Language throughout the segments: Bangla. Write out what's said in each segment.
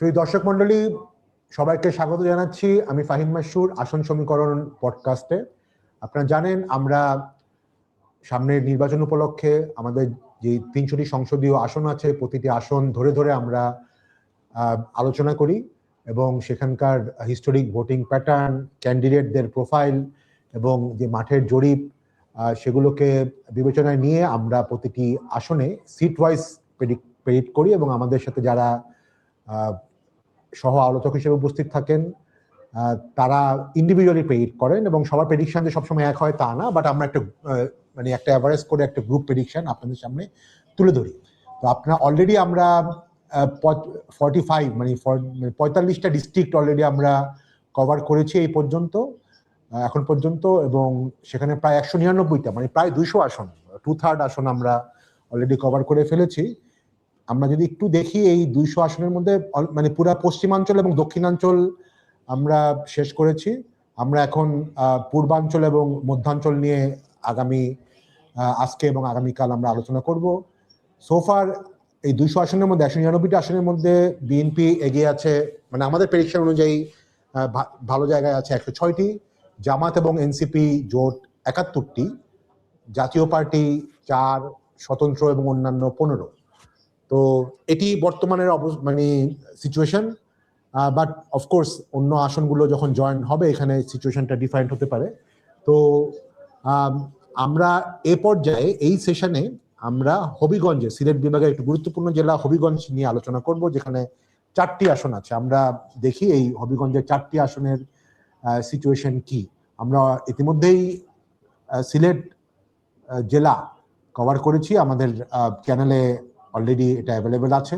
সেই দর্শক মন্ডলী সবাইকে স্বাগত জানাচ্ছি আমি ফাহিম মাসুর, আসন সমীকরণ পডকাস্টে আপনারা জানেন, আমরা সামনের নির্বাচন উপলক্ষে আমাদের যে তিনশোটি সংসদীয় আসন আছে, প্রতিটি আসন ধরে ধরে আমরা আলোচনা করি এবং সেখানকার হিস্টোরিক ভোটিং প্যাটার্ন ক্যান্ডিডেটদের প্রোফাইল এবং যে মাঠের জরিপ সেগুলোকে বিবেচনায় নিয়ে আমরা প্রতিটি আসনে সিট ওয়াইজ প্রেডিক্ট করি এবং আমাদের সাথে যারা সহ আলোচক হিসেবে উপস্থিত থাকেন তারা ইন্ডিভিজুয়ালি প্রেডিক্ট করেন এবং সবার প্রেডিকশন যে সবসময় এক হয় তা না বাট আমরা একটা মানে একটা অ্যাভারেজ করে একটা গ্রুপ প্রেডিকশন আপনাদের সামনে তুলে ধরি। তো আপনার অলরেডি আমরা ফর্টি ফাইভ মানে, মানে পঁয়তাল্লিশটা ডিস্ট্রিক্ট অলরেডি আমরা কভার করেছি এই পর্যন্ত এখন পর্যন্ত এবং সেখানে প্রায় একশো নিরানব্বইটা মানে প্রায় দুইশো আসন টু থার্ড আসন আমরা অলরেডি কভার করে ফেলেছি। আমরা যদি একটু দেখি, এই দুইশো আসনের মধ্যে মানে পুরা পশ্চিমাঞ্চল এবং দক্ষিণাঞ্চল আমরা শেষ করেছি। আমরা এখন পূর্বাঞ্চল এবং মধ্যাঞ্চল নিয়ে আগামী আজকে এবং আগামীকাল আমরা আলোচনা করব। সোফার এই দুইশো আসনের মধ্যে, একশো নিরানব্বইটা আসনের মধ্যে বিএনপি এগিয়ে আছে মানে আমাদের প্রেডিকশন অনুযায়ী ভালো জায়গায় আছে একশো ছয়টি। জামাত এবং এনসিপি জোট একাত্তরটি। জাতীয় পার্টি চার, স্বতন্ত্র এবং অন্যান্য পনেরো। তো এটি বর্তমানের মানে সিচুয়েশন বাট অফকোর্স অন্য আসনগুলো যখন জয়েন হবে, এখানে সিচুয়েশনটা ডিফারেন্ট হতে পারে। তো আমরা এ পর্যায়ে, এই সেশনে আমরা হবিগঞ্জে, সিলেট বিভাগের একটি গুরুত্বপূর্ণ জেলা হবিগঞ্জ নিয়ে আলোচনা করব, যেখানে চারটি আসন আছে। আমরা দেখি এই হবিগঞ্জের চারটি আসনের সিচুয়েশন কি। আমরা ইতিমধ্যেই সিলেট জেলা কভার করেছি। আমাদের চ্যানেলে অলরেডি এটা অ্যাভেলেবেল আছে।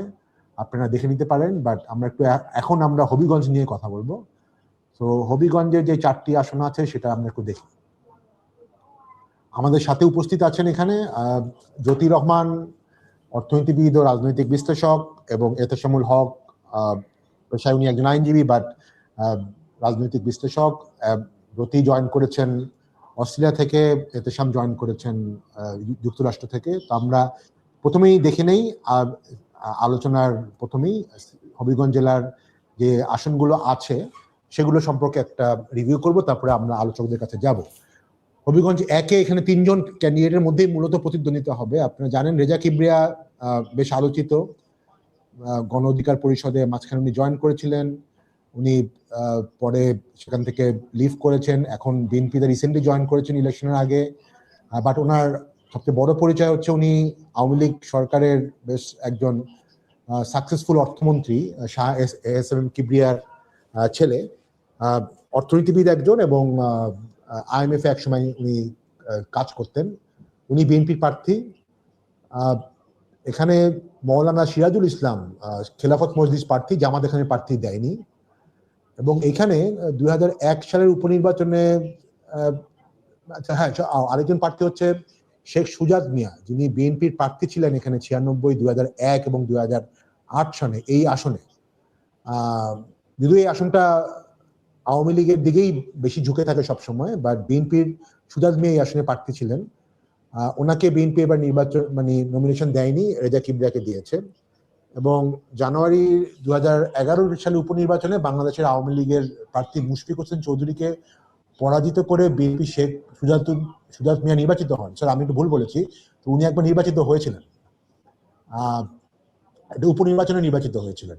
আপনারা দেখে নিতে পারেন বাট আমরা একটু এখন আমরা হবিগঞ্জ নিয়ে কথা বলব। তো হবিগঞ্জের যে চারটি আসন আছে, সেটা আমরা একটু দেখি। আমাদের সাথে উপস্থিত আছেন এখানে জ্যোতি রহমান, অর্থনীতিবিদ ও রাজনৈতিক বিশ্লেষক এবং এতেশামুল হক পেশায় উনি একজন আইনজীবী বাট রাজনৈতিক বিশ্লেষক। জ্যোতি জয়েন করেছেন অস্ট্রেলিয়া থেকে, এতেশাম জয়েন করেছেন যুক্তরাষ্ট্র থেকে। তো আমরা প্রথমেই দেখে নেই, আর আলোচনার প্রথমেই হবিগঞ্জ জেলার যে আসনগুলো আছে, সেগুলো সম্পর্কে একটা রিভিউ করব, তারপরে আমরা আলোচকদের কাছে যাব। হবিগঞ্জ একে এখানে তিনজন ক্যান্ডিডেটের মধ্যেই মূলত প্রতিদ্বন্দ্বিতা হবে। আপনারা জানেন রেজা কিবরিয়া বেশ আলোচিত গণ অধিকার পরিষদে মাঝখানে উনি জয়েন করেছিলেন। উনি পরে সেখান থেকে লিভ করেছেন। এখন বিএনপিতে রিসেন্টলি জয়েন করেছেন ইলেকশনের আগে। বাট ওনার সবচেয়ে বড় পরিচয় হচ্ছে উনি আওয়ামী লীগ সরকারের বেশ একজন সাকসেসফুল অর্থমন্ত্রী শাহ এস এম কিবরিয়ার ছেলে। অর্থনীতিবিদ একজন এবং আইএমএফ এক সময় উনি কাজ করতেন। উনি বিএনপির প্রার্থী। এখানে মৌলানা সিরাজুল ইসলাম খেলাফত মজলিস প্রার্থী, জামাত এখানে প্রার্থী দেয়নি। এবং এখানে দুই হাজার এক সালের উপনির্বাচনে আচ্ছা হ্যাঁ আরেকজন প্রার্থী হচ্ছে শেখ সুজাত মিয়া, যিনি বিএনপির প্রার্থী ছিলেন এখানে ছিয়ানব্বই দুই এক এবং দুই সনে এই আসনে যদিও এই আসনটা আওয়ামী লীগের দিকেই বেশি ঝুঁকে থাকে সবসময় বাট বিএনপির সুজাত মিয়া এই আসনে প্রার্থী ছিলেন। ওনাকে বিএনপি এবার নির্বাচন মানে নমিনেশন দেয়নি, রেজা কিবরিয়াকে দিয়েছে। এবং জানুয়ারি দু হাজার সালে উপনির্বাচনে বাংলাদেশের আওয়ামী লীগের প্রার্থী মুশফিক হোসেন চৌধুরীকে পরাজিত করে বিএনপি শেখ সুজাত সুজাত মিয়া নির্বাচিত হন, স্যার, আমি একটু ভুল বলেছি, তো উনি একবার নির্বাচিত হয়েছিলেন। এটা উপনির্বাচনে নির্বাচিত হয়েছিলেন।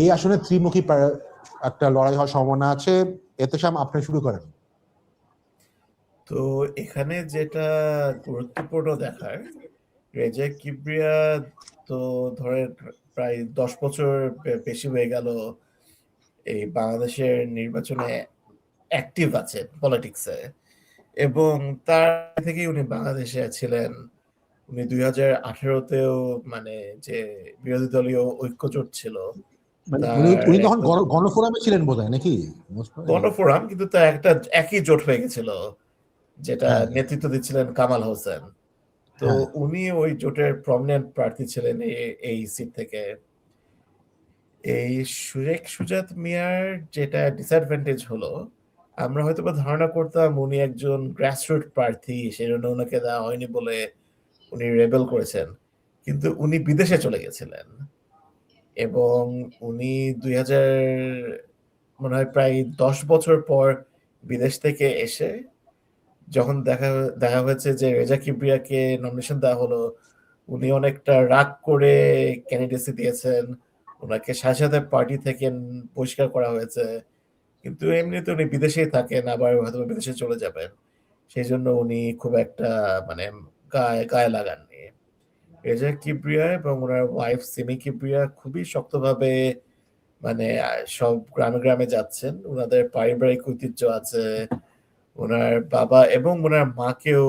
এই আসনে ত্রিমুখী একটা লড়াই হওয়ার সম্ভাবনা আছে। এতে সাম আপনি শুরু করেন। তো এখানে যেটা গুরুত্বপূর্ণ দেখার রেজা কিবরিয়া তো ধরে প্রায় দশ বছর বেশি হয়ে গেল এই বাংলাদেশের নির্বাচনে অ্যাক্টিভ আছে পলিটিক্সে এবং তার থেকে উনি বাংলাদেশে ছিলেন। উনি দুই হাজার আঠেরোতেও মানে যে বিরোধী দলীয় ঐক্যজোট ছিল মানে উনি তখন গণফোরামে ছিলেন বোধহয় নাকি? গণফোরাম কিন্তু একটা একই জোট হয়ে গেছিল যেটা হ্যাঁ। নেতৃত্ব দিচ্ছিলেন কামাল হোসেন। তো হ্যাঁ। উনি ওই জোটের প্রমিনেন্ট প্রার্থী ছিলেন এই সিট থেকে। এই সুরেখ সুজাত মিয়ার যেটা ডিসঅ্যাডভান্টেজ হলো আমরা হয়তো বা ধারণা করতাম উনি একজন গ্রাসরুট প্রার্থী, সেজন্য ওনাকে দেওয়া হয়নি বলে উনি রেবেল করেছেন। কিন্তু উনি বিদেশে চলে গেছিলেন। এবং উনি দুই হাজার, মনে হয় প্রায় দশ বছর পর বিদেশ থেকে এসে যখন দেখা দেখা হয়েছে যে রেজা কিবরিয়াকে নমিনেশন দেওয়া হলো, উনি অনেকটা রাগ করে ক্যান্ডিডেসি দিয়েছেন। ওনাকে সাথে সাথে পার্টি থেকে বহিষ্কার করা হয়েছে। কিন্তু এমনিতে উনি বিদেশেই থাকেন, আবার হয়তো বিদেশে চলে যাবেন। সেই জন্য উনি খুব একটা মানে গায়ে গায়ে লাগাননি রেজা কিবরিয়া এবং ওনার ওয়াইফ সিমি কিবরিয়া খুবই শক্তভাবে মানে সব গ্রামে গ্রামে যাচ্ছেন। ওনাদের পারিবারিক ঐতিহ্য আছে। ওনার বাবা এবং ওনার মাকেও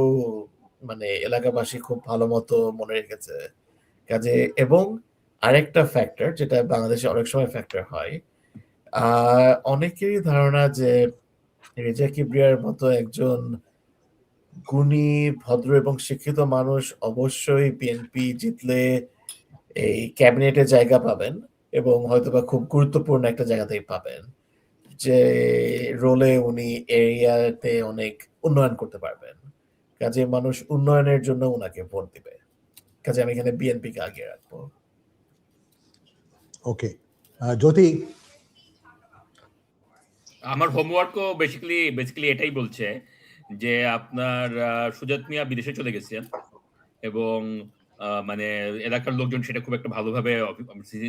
মানে এলাকাবাসী খুব ভালো মতো মনে রেখেছে। কাজে এবং আরেকটা ফ্যাক্টর যেটা বাংলাদেশে অনেক সময় ফ্যাক্টর হয় অনেকেরই ধারণা যে রেজা কিবরিয়ার মতো একজন গুণী, ভদ্র এবং শিক্ষিত মানুষ অবশ্যই বিএনপি জিতলে এই ক্যাবিনেটে জায়গা পাবেন এবং হয়তোবা খুব গুরুত্বপূর্ণ একটা জায়গাতেই পাবেন, যে রোলে উনি এরিয়াতে অনেক উন্নয়ন করতে পারবেন। কাজে মানুষ উন্নয়নের জন্য উনাকে ভোট দিবে। কাজে আমি এখানে বিএনপি কে আগে রাখব। ওকে জ্যোতি আমার হোমওয়ার্কও বেসিক্যালি বেসিক্যালি এটাই বলছে যে আপনার সুজাত মিয়া বিদেশে চলে গেছেন এবং মানে এলাকার লোকজন সেটা খুব একটা ভালোভাবে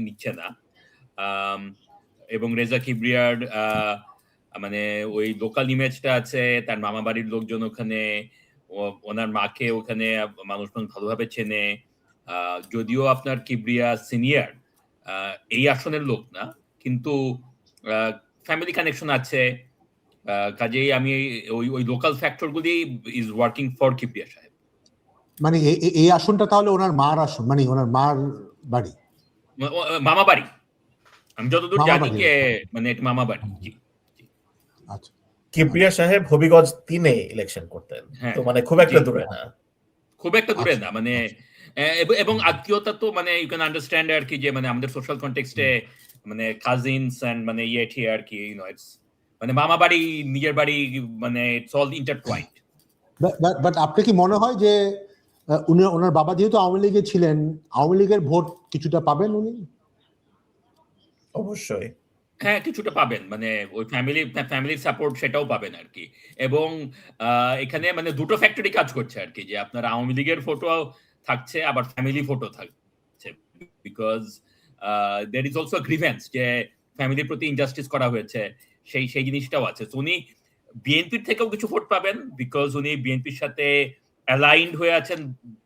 নিচ্ছে না। এবং রেজা কিবরিয়ার মানে ওই লোকাল ইমেজটা আছে, তার মামা বাড়ির লোকজন ওখানে ওনার মাকে ওখানে মানুষ মানুষ ভালোভাবে চেনে। যদিও আপনার কিবরিয়া সিনিয়র এই আসনের লোক না, কিন্তু ফ্যামিলি কানেকশন আছে কাজেই আমি ওই ওই লোকাল ফ্যাক্টর গুলি ইজ ওয়ার্কিং ফর কিবরিয়া সাহেব। মানে এই আসনটা তাহলে ওনার মার আসন মানে ওনার মার বাড়ি? মামা বাড়ি। আমি যতদূর জানি যে মানে এটা মামা বাড়ি জি আচ্ছা। কিবরিয়া সাহেব হবিগঞ্জ তিনে ইলেকশন করতেন হ্যাঁ। তো মানে খুব একটা দূরে না। খুব একটা দূরে আচ্ছা। না মানে এবং আত্মীয়তা তো মানে ইউ ক্যান আন্ডারস্ট্যান্ড আর কি যে মানে আমাদের সোশ্যাল কন্টেক্সটে মানে কাজিনস এন্ড মানে ইয়ে ঠিয়ে আর কি ইউ নো ইটস মানে মামা বাড়ি নিজের বাড়ি মানে ইটস অল ইন্টারটুয়াইন্ড বাট আপনি কি মনে হয় যে উনি ওনার বাবা যেহেতু আওয়ামী লীগে ছিলেন আওয়ামী লীগের ভোট কিছুটা পাবেন উনি? অবশ্যই। হ্যাঁ কিছুটা পাবেন। মানে ওই ফ্যামিলি ফ্যামিলির সাপোর্ট সেটাও পাবেন আর কি। এবং এখানে মানে দুটো ফ্যাক্টরি কাজ করছে আর কি যে আপনার আওয়ামী লীগের ফটো থাকছে আবার ফ্যামিলি ফটো থাকছে। Because there is also grievance যে ফ্যামিলির প্রতি ইনজাস্টিস করা হয়েছে সেই সেই জিনিসটাও আছে। উনি বিএনপির থেকেও কিছু ভোট পাবেন বিকজ উনি বিএনপির সাথে অ্যালাইন্ড হয়ে আছেন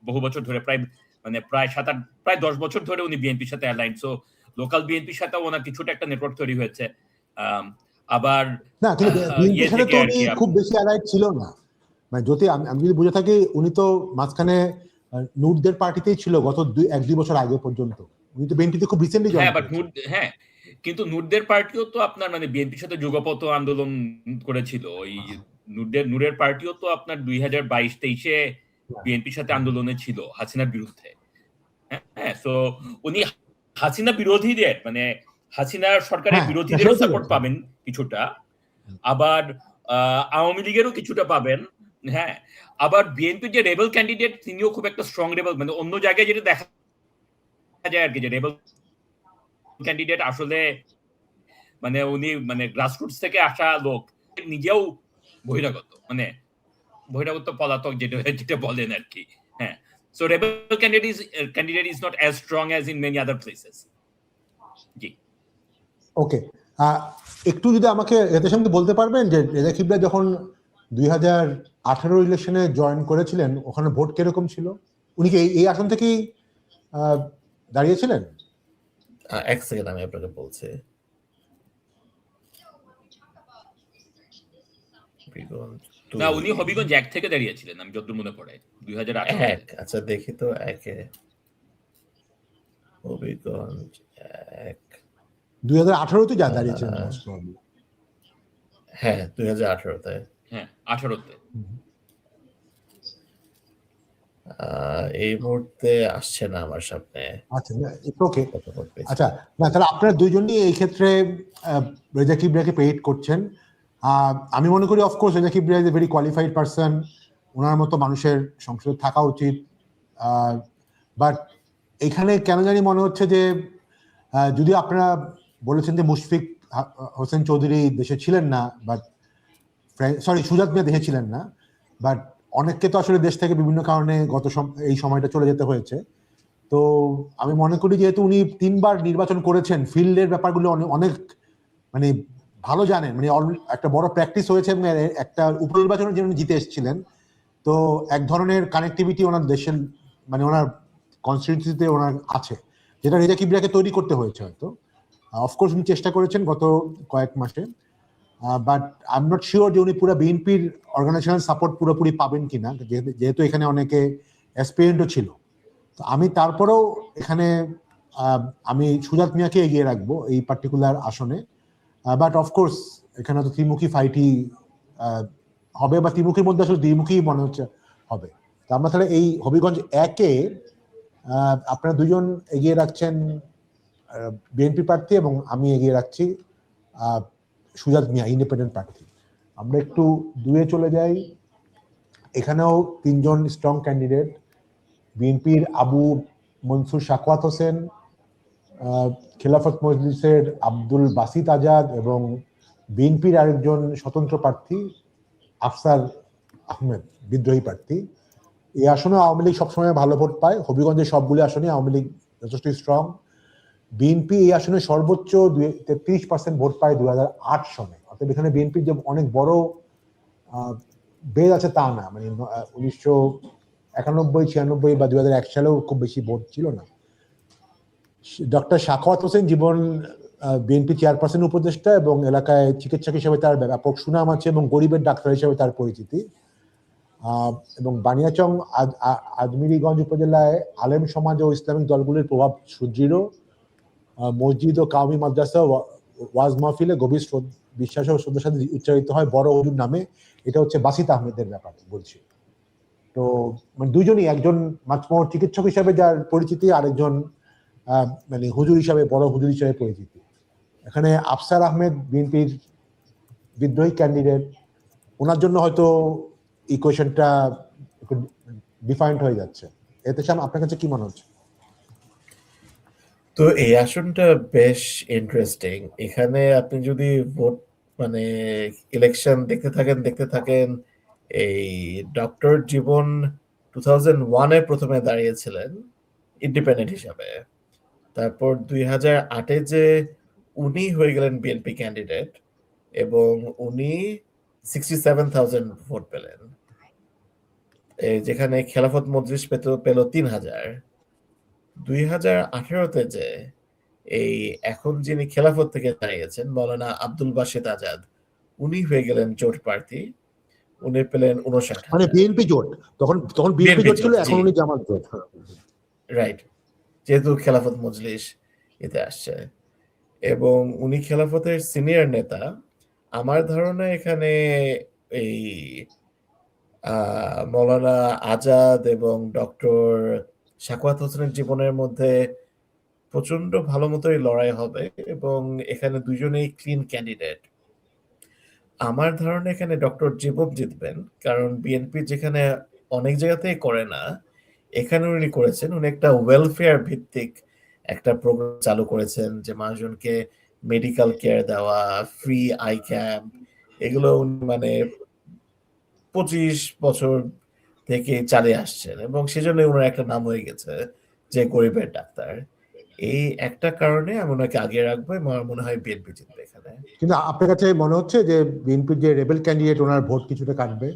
বহু বছর ধরে প্রায় মানে প্রায় সাত আট প্রায় দশ বছর ধরে উনি বিএনপির সাথে অ্যালাইন্ড সো লোকাল বিএনপির সাথেও ওনার কিছুটা একটা নেটওয়ার্ক তৈরি হয়েছে। আবার না ইয়ে সাথে খুব বেশি অ্যালাইড ছিল না। মানে যদি আমি আমি যদি বুঝে থাকি উনি তো মাঝখানে আহ, নূরদের পার্টিতেই ছিল গত দুই এক দুই বছর আগে পর্যন্ত। উনি তো বিএনপিতে খুব রিসেন্টলি হ্যাঁ বাট নূর হ্যাঁ কিন্তু নূরদের পার্টিও তো আপনার মানে বিএনপির সাথে যুগপথ আন্দোলন করেছিল। ওই নূরদের নূরের পার্টিও তো আপনার দুই হাজার বাইশ তেইশে বিএনপির সাথে আন্দোলনে ছিল হাসিনার বিরুদ্ধে। হ্যাঁ হ্যাঁ সো উনি হাসিনা বিরোধীদের মানে হাসিনার সরকারের হ্যাঁ, বিরোধীদেরও সাপোর্ট পাবেন কিছুটা। আবার আওয়ামী লীগেরও কিছুটা পাবেন। হ্যাঁ আবার বিএনপির যে রেবেল ক্যান্ডিডেট তিনিও খুব একটা স্ট্রং রেবেল মানে অন্য জায়গায় যেটা দেখা যায় আর কি যে রেবেল ক্যান্ডিডেট আসলে মানে উনি মানে গ্রাসরুটস থেকে আসা লোক, নিজেও বহিরাগত মানে বহিরাগত পলাতক যেটা যেটা বলেন আর কি হ্যাঁ। So rebel candidate is candidate is not as strong as in many other places G. Okay একটু যদি আমাকে এদের সঙ্গে বলতে পারবেন যে রেজা কিবলা যখন দুই হাজার আঠারো ইলেকশনে জয়েন করেছিলেন, ওখানে ভোট কীরকম ছিল? উনি কি এই- আসন থেকেই দাঁড়িয়েছিলেন? এক সেকেন্ড আমি আপনাকে বলছি। না উনি হবিগঞ্জ এক থেকে দাঁড়িয়েছিলেন আমি যতদূর মনে পড়ে। দুই হাজার এক আচ্ছা দেখি তো একে। হবিগঞ্জ এক। দুই হাজার আঠারোতে যা দাঁড়িয়েছিলেন। হ্যাঁ দুই হাজার আঠারোতে। হ্যাঁ আঠারোতে। এই মুহূর্তে আসছে না আমার সামনে। আচ্ছা ওকে। আচ্ছা না তাহলে আপনারা দুইজনই এই ক্ষেত্রে রেজা কিবরিয়াকে পেইড করছেন। আমি মনে করি of course Reza Kibria is a very qualified person ওনার মতো মানুষের সংসদে থাকা উচিত। বাট এখানে কেন জানি মনে হচ্ছে যে যদিও আপনারা বলেছেন যে মুশফিক হোসেন চৌধুরী দেশে ছিলেন না বাট সরি সুজাত মিয়া দেশে ছিলেন না বাট অনেককে তো আসলে দেশ থেকে বিভিন্ন কারণে গত এই সময়টা চলে যেতে হয়েছে। তো আমি মনে করি যেহেতু উনি তিনবার নির্বাচন করেছেন, ফিল্ডের ব্যাপারগুলো অনেক- মানে ভালো জানেন মানে একটা বড় প্র্যাকটিস হয়েছে একটা উপনির্বাচনের জন্য জিতে এসেছিলেন, তো এক ধরনের কানেক্টিভিটি ওনার দেশের মানে ওনার কনস্টিটিউন্সিতে ওনার আছে, যেটা রেজা কিবরিয়াকে তৈরি করতে হয়েছে হয়তো। অফকোর্স উনি চেষ্টা করেছেন গত কয়েক মাসে। বাট আই নট শিওর যে উনি পুরো বিএনপির অর্গানাইজেশনাল সাপোর্ট পুরোপুরি পাবেন কিনা, যেহেতু- এখানে অনেকে অ্যাসপিরেন্টও ছিল। তো আমি তারপরেও এখানে আমি সুজাত মিয়াকে এগিয়ে রাখব এই পার্টিকুলার আসনে। বাট অফকোর্স এখানে তো ত্রিমুখী ফাইটই হবে বা ত্রিমুখীর মধ্যে আসলে দ্বিমুখী মনে হচ্ছে, হবে। তো আমরা তাহলে এই হবিগঞ্জ একে আপনারা দুজন এগিয়ে রাখছেন বিএনপি প্রার্থী এবং আমি এগিয়ে রাখছি। সুজাত মিয়া ইন্ডিপেন্ডেন্ট প্রার্থী আমরা একটু দুয়ে চলে যাই। এখানেও তিনজন স্ট্রং ক্যান্ডিডেট বিএনপির আবু মনসুর শাকওয়াত হোসেন খেলাফত মজলিসের আব্দুল বাসিত আজাদ এবং বিএনপির আরেকজন স্বতন্ত্র প্রার্থী, আফসার আহমেদ, বিদ্রোহী প্রার্থী। এই আসনে আওয়ামী লীগ সবসময় ভালো ভোট পায়। হবিগঞ্জের সবগুলি আসনে আওয়ামী লীগ যথেষ্ট স্ট্রং বিএনপি এই আসনে সর্বোচ্চ তেত্রিশ পার্সেন্ট ভোট পায় দু আট সনে। অর্থাৎ এখানে বিএনপির যে অনেক বড় বেদ আছে তা না। মানে উনিশশো একানব্বই, ছিয়ানব্বই বা হাজার এক সালেও খুব বেশি ভোট ছিল না। Doctor Shakhawat Hossain Jibon BNP chairperson উপদেষ্টা এবং এলাকায় চিকিৎসক হিসেবে তার ব্যাপক সুনাম আছে এবং গরিবের ডাক্তার হিসেবে তার পরিচিতি। এবং বানিয়াচং আজমিরিগঞ্জ উপজেলায় আলেম সমাজ ও ইসলামিক দলগুলির প্রভাব সুদৃঢ়। মসজিদ ও কাউমি মাদ্রাসা ওয়াজ মাহফিলে গভীর বিশ্বাস ও শ্রদ্ধার সাথে উচ্চারিত হয় বড় হুজুর নামে। এটা হচ্ছে বাসিত আহমেদের ব্যাপার বলছি। তো মানে দুজনই একজন মাঝমোর চিকিৎসক হিসাবে যার পরিচিতি, আরেকজন মানে হুজুর হিসাবে, বড় হুজুর হিসাবে পরিচিতি। এখানে আফসার আহমেদ বিএনপির বিদ্রোহী ক্যান্ডিডেট ওনার জন্য হয়তো ইকুয়েশনটা ডিফাইন্ড হয়ে যাচ্ছে। এতে সাম, আপনার কাছে কি মনে হচ্ছে? তো এই আসনটা বেশ ইন্টারেস্টিং এখানে আপনি যদি ভোট মানে ইলেকশন দেখতে থাকেন দেখতে থাকেন, এই ডক্টর জীবন টু থাউজেন্ড ওয়ানে প্রথমে দাঁড়িয়েছিলেন ইন্ডিপেন্ডেন্ট হিসাবে। তারপর দুই হাজার আটে যে উনি হয়ে গেলেন বিএনপি ক্যান্ডিডেট এবং উনি সিক্সটি সেভেন থাউজেন্ড ভোট পেলেন যেখানে খেলাফত মজলিস পেত, পেল তিন হাজার। দুই হাজার আঠেরোতে যে এই এখন যিনি খেলাফত থেকে দাঁড়িয়েছেন মৌলানা আব্দুল বাসিদ আজাদ উনি হয়ে গেলেন জোট প্রার্থী। উনি পেলেন উনষাট মানে বিএনপি জোট। তখন তখন বিএনপি জোট ছিল এখন উনি জামাত জোট। রাইট যেহেতু খেলাফত মজলিস এতে আসছে। এবং উনি খেলাফতের সিনিয়র নেতা। আমার ধারণা এখানে এই মৌলানা আজাদ এবং ডক্টর সাকওয়াত হোসেনের জীবনের মধ্যে প্রচণ্ড ভালো মতোই লড়াই হবে এবং এখানে দুজনেই ক্লিন ক্যান্ডিডেট আমার ধারণা এখানে ডক্টর জীবন জিতবেন, কারণ বিএনপি যেখানে অনেক জায়গাতেই করে না, এখানে উনি করেছেন। উনি একটা ওয়েলফেয়ার ভিত্তিক একটা প্রোগ্রাম চালু করেছেন যে মানুষজনকে মেডিকেল কেয়ার দেওয়া ফ্রি আই ক্যাম্প এগুলো মানে পঁচিশ বছর থেকে চালিয়ে আসছেন এবং সেজন্য ওনার একটা নাম হয়ে গেছে যে গরিবের ডাক্তার। এই একটা কারণে আমি ওনাকে আগে রাখব আমার মনে হয় বিএনপি জিতবে এখানে। কিন্তু আপনার কাছে মনে হচ্ছে যে বিএনপির যে রেবেল ক্যান্ডিডেট ওনার ভোট কিছুটা কাটবে?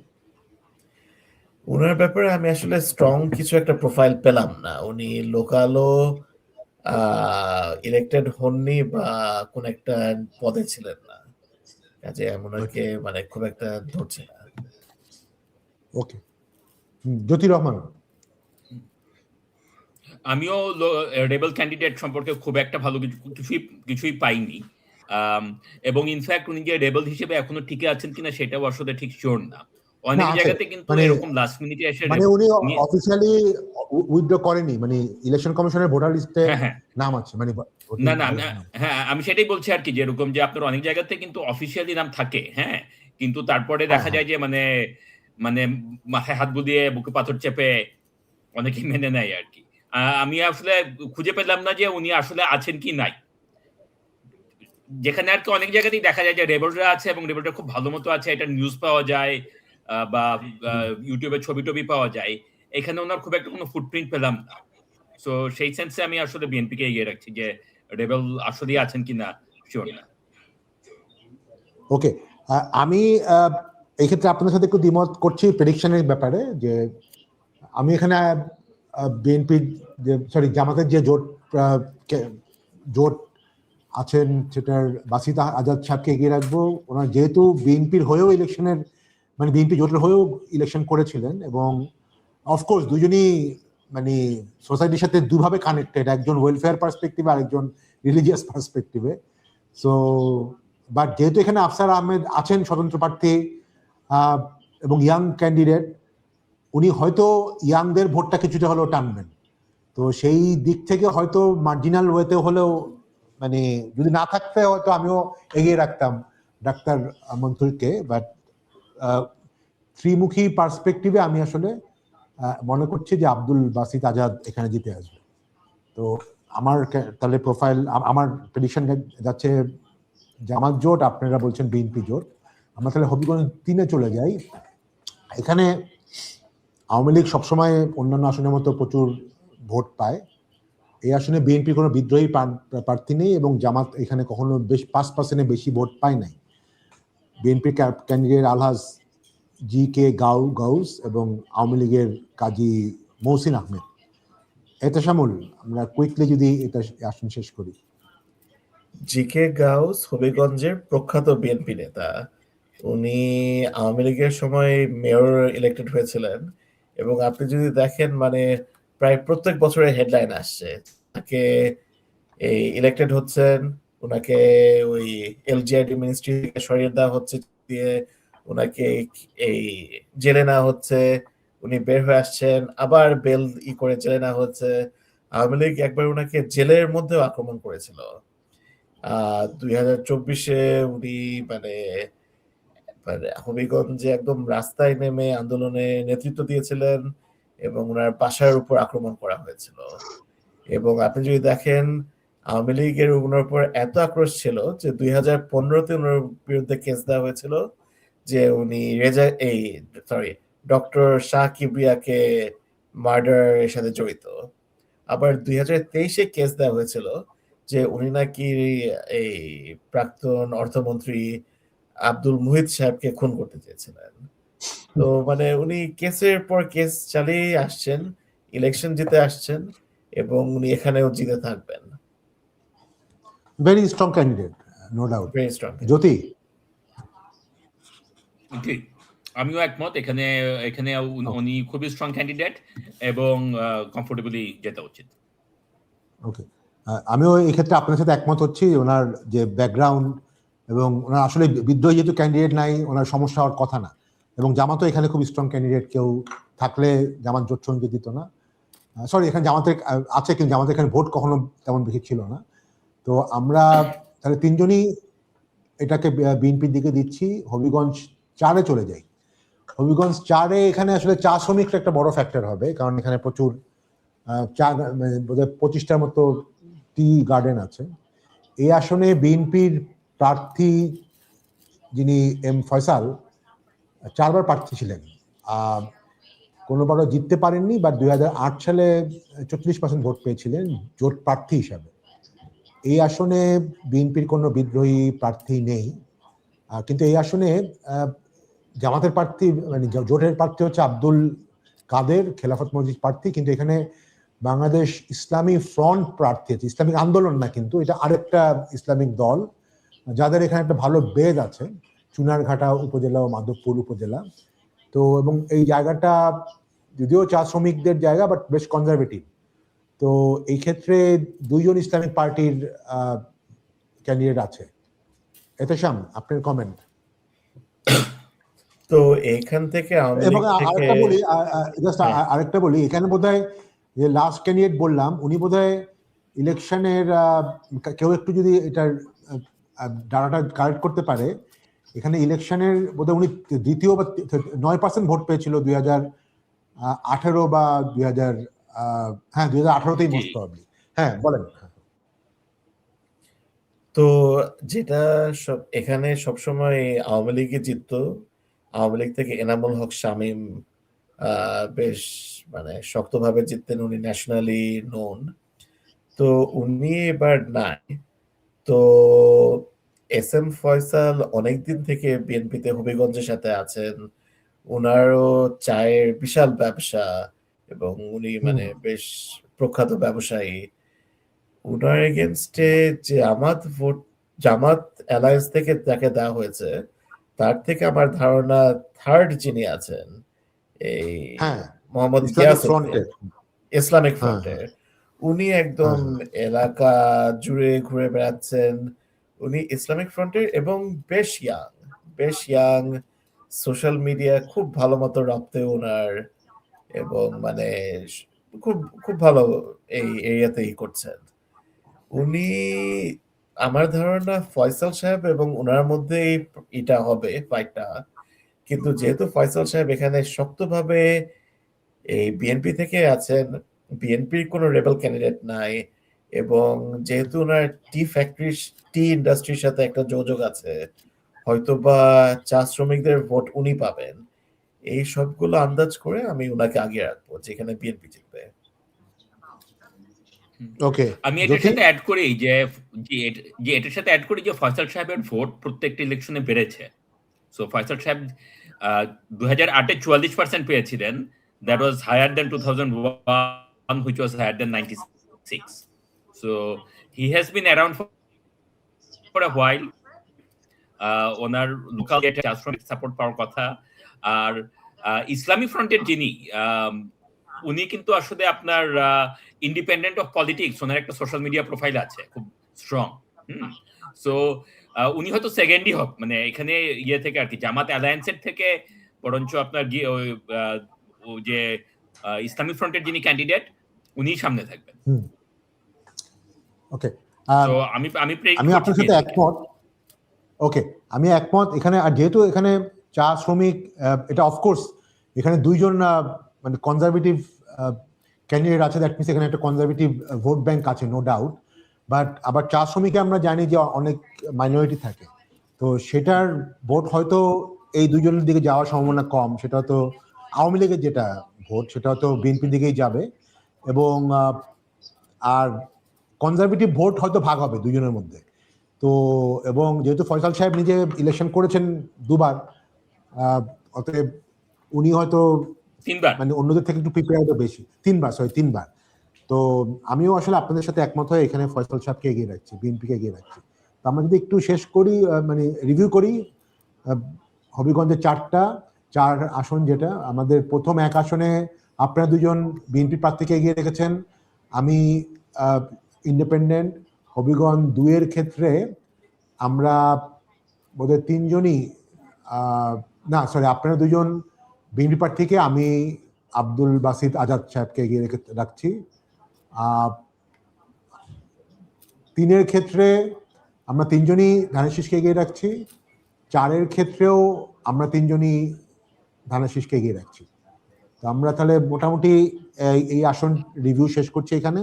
ওনার ব্যাপারে আমি আসলে স্ট্রং কিছু একটা প্রোফাইল পেলাম না। উনি লোকালও ইলেক্টেড হননি বা কোন একটা পদে ছিলেন না। কাজে ওনাকে মানে খুব একটা ধরছে না। ওকে জ্যোতি রহমান। আমিও রেবেল ক্যান্ডিডেট সম্পর্কে খুব একটা ভালো কিছু কিছুই কিছুই পাইনি। এবং ইনফ্যাক্ট উনি যে রেবেল হিসেবে এখনও টিকে আছেন কিনা সেটাও আসলে ঠিক শিওর না। অনেক জায়গাতে কিন্তু মানে- এরকম লাস্ট মিনিটে এসে মানে উনি অফিসিয়ালি উইথড্র করেনি মানে ইলেকশন কমিশনের ভোটার লিস্টে হ্যাঁ হ্যাঁ। নাম আছে মানে না না হ্যাঁ আমি সেটাই বলছি আর কি যেরকম যে আপনার অনেক জায়গাতে কিন্তু অফিসিয়ালি নাম থাকে হ্যাঁ। কিন্তু তারপরে দেখা হ্যাঁ, যায় যে মানে মানে মাথায় হাত বুলিয়ে বুকে পাথর চেপে অনেকে মেনে নেয় আর কি। আমি আসলে খুঁজে পেলাম না যে উনি আসলে আছেন কি নাই। যেখানে আর কি অনেক জায়গাতেই দেখা যায় যে রেবলরা আছে এবং রেবলরা খুব ভালো মতো আছে, এটা নিউজ পাওয়া যায় বা ইউটিউবে ছবি টবি পাওয়া যায়। এখানে ওনার খুব একটা কোনো ফুটপ্রিন্ট পেলাম না। সো সেই সেন্সে আমি আসলে বিএনপি কে এগিয়ে রাখছি যে রেবেল আসলেই আছেন কিনা শিওর না। ওকে আমি এই ক্ষেত্রে আপনাদের সাথে একটু দ্বিমত করছি প্রেডিকশনের ব্যাপারে যে আমি এখানে বিএনপি যে সরি জামাতের যে জোট জোট আছেন সেটার বাসিত আজাদ সাহেবকে এগিয়ে রাখব। ওনার যেহেতু বিএনপির হয়েও ইলেকশনের মানে বিএনপি জোটের হয়েও ইলেকশন করেছিলেন এবং অফকোর্স দুজনই মানে সোসাইটির সাথে দুভাবে কানেক্টেড একজন ওয়েলফেয়ার পার্সপেক্টিভে আরেকজন রিলিজিয়াস পার্সপেক্টিভে সো বাট যেহেতু এখানে আফসার আহমেদ আছেন, স্বতন্ত্র প্রার্থী এবং ইয়াং ক্যান্ডিডেট উনি হয়তো ইয়াংদের ভোটটা কিছুটা হলেও টানবেন। তো সেই দিক থেকে হয়তো মার্জিনাল ওয়েতে হলেও মানে যদি না থাকতে হয়তো আমিও এগিয়ে রাখতাম ডাক্তার মন্ত্রীকে। বাট ত্রিমুখী পার্সপেক্টিভে আমি আসলে মনে করছি যে আব্দুল বাসিত আজাদ এখানে জিতে আসবে। তো আমার তাহলে প্রোফাইল আমার প্রেডিকশন যাচ্ছে জামাত জোট, আপনারা বলছেন বিএনপি জোট। আমরা তাহলে হবিগঞ্জ তিনে চলে যাই। এখানে আওয়ামী লীগ সবসময় অন্যান্য আসনের মতো প্রচুর ভোট পায়। এই আসনে বিএনপি কোনো বিদ্রোহী প্রার্থী নেই এবং জামাত এখানে কখনো বেশ পাঁচ পার্সেন্টে বেশি ভোট পায় নাই। বিএনপি ক্যান্ডিডেট আলহাজ জি কে গাউ, গাউস এবং আওয়ামী লীগের কাজী মৌসিন আহমেদ। এটা শ্যামল, আমরা কুইকলি যদি এটা আসন শেষ করি। জি কে গাউস, হবিগঞ্জের প্রখ্যাত বিএনপি নেতা উনি আওয়ামী লীগের সময় মেয়র ইলেক্টেড হয়েছিলেন এবং আপনি যদি দেখেন মানে প্রায় প্রত্যেক বছরের হেডলাইন আসছে। তাকে এই ইলেক্টেড হচ্ছেন ওনাকে ওই এলজিআইডি মিনিস্ট্রি থেকে সরিয়ে দেওয়া হচ্ছে, দিয়ে ওনাকে এই জেলে নেওয়া হচ্ছে, উনি বের হয়ে আসছেন, আবার বেল ই করে জেলে নেওয়া হচ্ছে। আওয়ামী লীগ একবার ওনাকে জেলের মধ্যেও আক্রমণ করেছিল। আহ, দুই হাজার চব্বিশে উনি মানে হবিগঞ্জে একদম রাস্তায় নেমে আন্দোলনে নেতৃত্ব দিয়েছিলেন এবং ওনার বাসার উপর আক্রমণ করা হয়েছিল। এবং আপনি যদি দেখেন, আওয়ামী লীগের ওনার উপর এত আক্রোশ ছিল যে দুই হাজার পনেরোতে ওনার বিরুদ্ধে কেস দেওয়া হয়েছিল যে উনি রেজা এই সরি ডক্টর শাহ কিবরিয়াকে মার্ডারের সাথে জড়িত। আবার দুই হাজার তেইশে কেস দেওয়া হয়েছিল যে উনি নাকি এই প্রাক্তন অর্থমন্ত্রী আব্দুল মুহিত সাহেবকে খুন করতে চেয়েছিলেন। তো মানে উনি কেসের পর কেস চালিয়ে আসছেন ইলেকশন জিতে আসছেন এবং উনি এখানেও জিতে থাকবেন। Very strong candidate no doubt very strong Jyoti? ঠিক আমিও একমত এখানে এখানে উনি- উনি খুবই স্ট্রং ক্যান্ডিডেট এবং কমফোর্টেবলি যেতে উচিত। ওকে আমিও এই ক্ষেত্রে আপনার সাথে একমত হচ্ছি ওনার যে ব্যাকগ্রাউন্ড এবং ওনার আসলে বিদ্রোহী যেহেতু ক্যান্ডিডেট নাই, ওনার সমস্যা হওয়ার কথা না। এবং জামাতও এখানে খুব স্ট্রং ক্যান্ডিডেট কেউ থাকলে জামাত জোট সঙ্গে দিত না। সরি এখানে জামাতের আছে কিন্তু জামাতের এখানে ভোট কখনো তেমন বেশি ছিল না। তো আমরা তাহলে তিনজনই এটাকে বিএনপির দিকে দিচ্ছি। হবিগঞ্জ চারে চলে যাই। হবিগঞ্জ চারে এখানে আসলে চা শ্রমিকটা একটা বড় ফ্যাক্টর হবে, কারণ এখানে প্রচুর চা মানে বোধহয় পঁচিশটার মতো টি গার্ডেন আছে। এই আসনে বিএনপির প্রার্থী যিনি এম ফয়সাল, চারবার প্রার্থী ছিলেন। কোনোবারও জিততে পারেননি বা দুই হাজার আট সালে চল্লিশ পার্সেন্ট ভোট পেয়েছিলেন জোট প্রার্থী হিসাবে। এই আসনে বিএনপির কোনো বিদ্রোহী প্রার্থী নেই। কিন্তু এই আসনে জামাতের প্রার্থী মানে জোটের প্রার্থী হচ্ছে আব্দুল কাদের, খেলাফত মসজিদ প্রার্থী, কিন্তু এখানে বাংলাদেশ ইসলামী ফ্রন্ট প্রার্থী আছে। ইসলামিক আন্দোলন না কিন্তু, এটা আরেকটা ইসলামিক দল। যাদের এখানে একটা ভালো বেদ আছে চুনারঘাটা উপজেলা ও মাধবপুর উপজেলা। তো এবং এই জায়গাটা যদিও চা শ্রমিকদের জায়গা বাট বেশ কনজারভেটিভ তো এই ক্ষেত্রে দুইজন ইসলামিক পার্টির ক্যান্ডিডেট আছে। এতে শাম আপনার কমেন্ট তো এখান থেকে এবং আরেকটা বলি জাস্ট হ্যাঁ। আরেকটা বলি এখানে বোধহয় যে লাস্ট ক্যান্ডিডেট বললাম উনি বোধহয় ইলেকশনের কেউ একটু যদি এটার ডাটাটা কালেক্ট করতে পারে এখানে ইলেকশনের বোধহয় উনি দ্বিতীয় বা নয় পার্সেন্ট ভোট পেয়েছিল দুই হাজার আঠেরো বা দুই হাজার হ্যাঁ দুই হাজার আঠারোতেই মোস্ট। প্রবলি হ্যাঁ বলেন। তো যেটা সব এখানে সবসময় আওয়ামী লীগে জিততো। আওয়ামী লীগ থেকে এনামুল হক শামীম আহ, বেশ মানে শক্তভাবে জিততেন। উনি ন্যাশনালি নোন তো উনি এবার নাই। তো এস এম ফয়সাল অনেকদিন থেকে বিএনপিতে হবিগঞ্জের সাথে আছেন। ওনারও চায়ের বিশাল ব্যবসা এবং উনি মানে বেশ প্রখ্যাত ব্যবসায়ী। উনার এগেনস্টে যে জামাত ভোট জামাত অ্যালায়েন্স থেকে যাকে দেওয়া হয়েছে তার থেকে আমার ধারণা থার্ড যিনি আছেন এই হ্যাঁ মোহাম্মদ ইসলামিক ফ্রন্টের। হ্যাঁ, ফ্রন্টের। উনি একদম এলাকা জুড়ে ঘুরে বেড়াচ্ছেন। উনি ইসলামিক ফ্রন্টের এবং বেশ ইয়াং বেশ ইয়াং সোশ্যাল মিডিয়া খুব ভালো মতো রপ্তে ওনার এবং মানে খুব খুব ভালো এই এরিয়াতেই করছেন। উনি আমার ধারণা ফয়সাল সাহেব এবং ওনার মধ্যে এটা হবে ফাইটটা কিন্তু যেহেতু ফয়সাল সাহেব এখানে শক্তভাবে এই বিএনপি থেকে আছেন বিএনপির কোনো রেবেল ক্যান্ডিডেট নাই এবং যেহেতু ওনার টি ফ্যাক্টরি টি ইন্ডাস্ট্রির সাথে একটা যোগাযোগ আছে হয়তো বা চা শ্রমিকদের ভোট উনি পাবেন। এই সবগুলো আন্দাজ করে আমি ওনাকে আগে রাখব যেখানে বিএনপি জিতবে। ওকে আমি এটার সাথে অ্যাড করি যে যে যে এটার সাথে অ্যাড করি যে ফয়সাল সাহেবের ভোট প্রত্যেকটা ইলেকশনে বেড়েছে। সো ফয়সাল সাহেব দু হাজার আটে চুয়াল্লিশ পার্সেন্ট পেয়েছিলেন। That was higher than two thousand one which was higher than ninety six so he has been around for a while owner local support পাওয়ার কথা। আর ইসলামী ফ্রন্টের যিনি উনি কিন্তু আসলে আপনার ইন্ডিপেন্ডেন্ট অফ পলিটিক্স ওনার একটা সোশ্যাল মিডিয়া প্রোফাইল আছে, খুব স্ট্রং সো উনি হয়তো সেকেন্ডই হোক মানে এখানে ইয়ে থেকে আর কি, জামাত অ্যালায়েন্সের থেকে, বরঞ্চ আপনার গিয়ে যে ইসলামিক ফ্রন্টের যিনি ক্যান্ডিডেট উনি সামনে থাকবেন। ওকে আমি আমি আমি আপনার সাথে একমত। ওকে আমি একমত। এখানে আর যেহেতু এখানে চা শ্রমিক এটা অফকোর্স এখানে দুইজন মানে কনজারভেটিভ ক্যান্ডিডেট আছে দ্যাট মিনস এখানে একটা কনজারভেটিভ ভোট ব্যাংক আছে নো ডাউট বাট আবার চা শ্রমিকে আমরা জানি যে অনেক মাইনরিটি থাকে। তো সেটার ভোট হয়তো এই দুইজনের দিকে যাওয়ার সম্ভাবনা কম। সেটা তো আওয়ামী লীগের যেটা ভোট সেটা হয়তো বিএনপির দিকেই যাবে এবং আর কনজারভেটিভ ভোট হয়তো ভাগ হবে দুজনের মধ্যে। তো এবং যেহেতু ফয়সাল সাহেব নিজে ইলেকশন করেছেন দুবার অতএব উনি হয়তো তিনবার। মানে অন্যদের থেকে একটু প্রিপেয়ার্ড বেশি। তিনবার সরি তিনবার। তো আমিও আসলে আপনাদের সাথে একমত হয়ে এখানে ফয়সাল সাহেবকে এগিয়ে রাখছি বিএনপিকে এগিয়ে রাখছি। তো আমরা যদি একটু শেষ করি মানে রিভিউ করি হবিগঞ্জের চারটা চার আসন যেটা, আমাদের প্রথম এক আসনে আপনারা দুজন বিএনপি প্রার্থীকে এগিয়ে রেখেছেন। আমি ইন্ডিপেন্ডেন্ট হবিগঞ্জ দুইয়ের ক্ষেত্রে আমরা বোধহয় তিনজনই না সরি আপনারা দুজন বিএনপি প্রার্থীকে আমি আব্দুল বাসিদ আজাদ সাহেবকে এগিয়ে রেখে রাখছি। তিনের ক্ষেত্রে আমরা তিনজনই ধানেশিসকে এগিয়ে রাখছি। চারের ক্ষেত্রেও আমরা তিনজনই ধানেশিসকে এগিয়ে রাখছি। তো আমরা তাহলে মোটামুটি এই আসন রিভিউ শেষ করছি এখানে।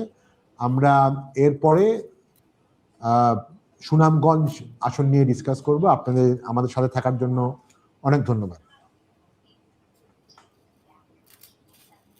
আমরা এরপরে সুনামগঞ্জ আসন নিয়ে ডিসকাস করব। আপনাদের, আমাদের সাথে থাকার জন্য অনেক ধন্যবাদ।